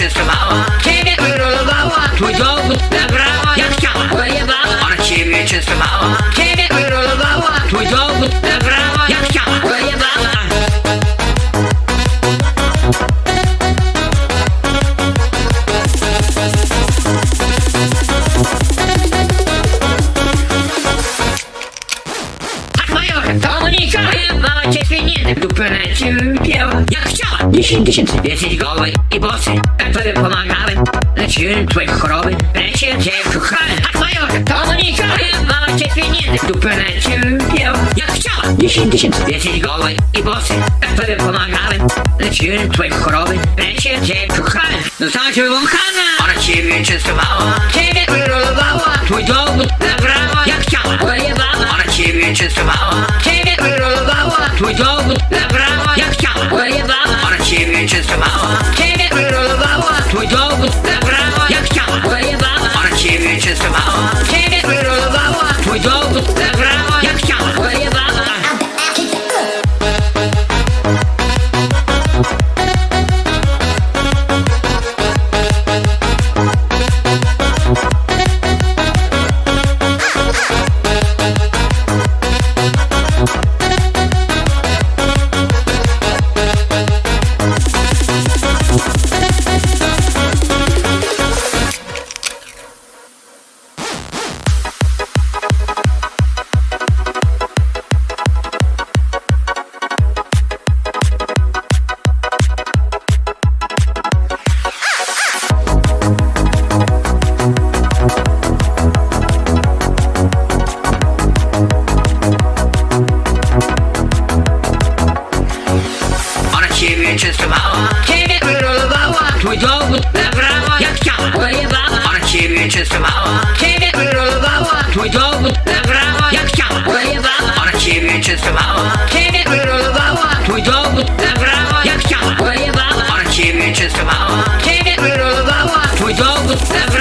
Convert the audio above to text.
się schowała. Ciebie wyrolowała Twój dowód zabrała jak chciała Pojebała. Ona ciebie się schowała. Ciebie wyrolowała Twój dowód zabrała jak chciała Pojebała. Tak mają, to unika Мама чуть ли не закупила jak chciała 10 tysięcy wiedzieć goły i bosy, które pomagały. Leczyłem twoje choroby, lecie cię kochałem. A twoją to nie chciałem, mama cię pieniędzy, kupiono cię pięła. Chciała 10 tysięcy wiedzieć goły i bosy, które pomagały. Leczyłem twoje choroby, lecie cię kochałem. Została cię ona ciebie częstowała, ciebie Твою направо я втяла. Виїбала. Орчі відчистувала. Тебе прирулувала. Твою направо. чувствовала Тебе голова Твою направо Я chciała Воевала Она тебе чувствовала Тебе голова Твою направо Я chciała Воевала Она тебе чувствовала Тебе голова Твою направо Я chciała Воевала Она тебе чувствовала Тебе голова Твою направо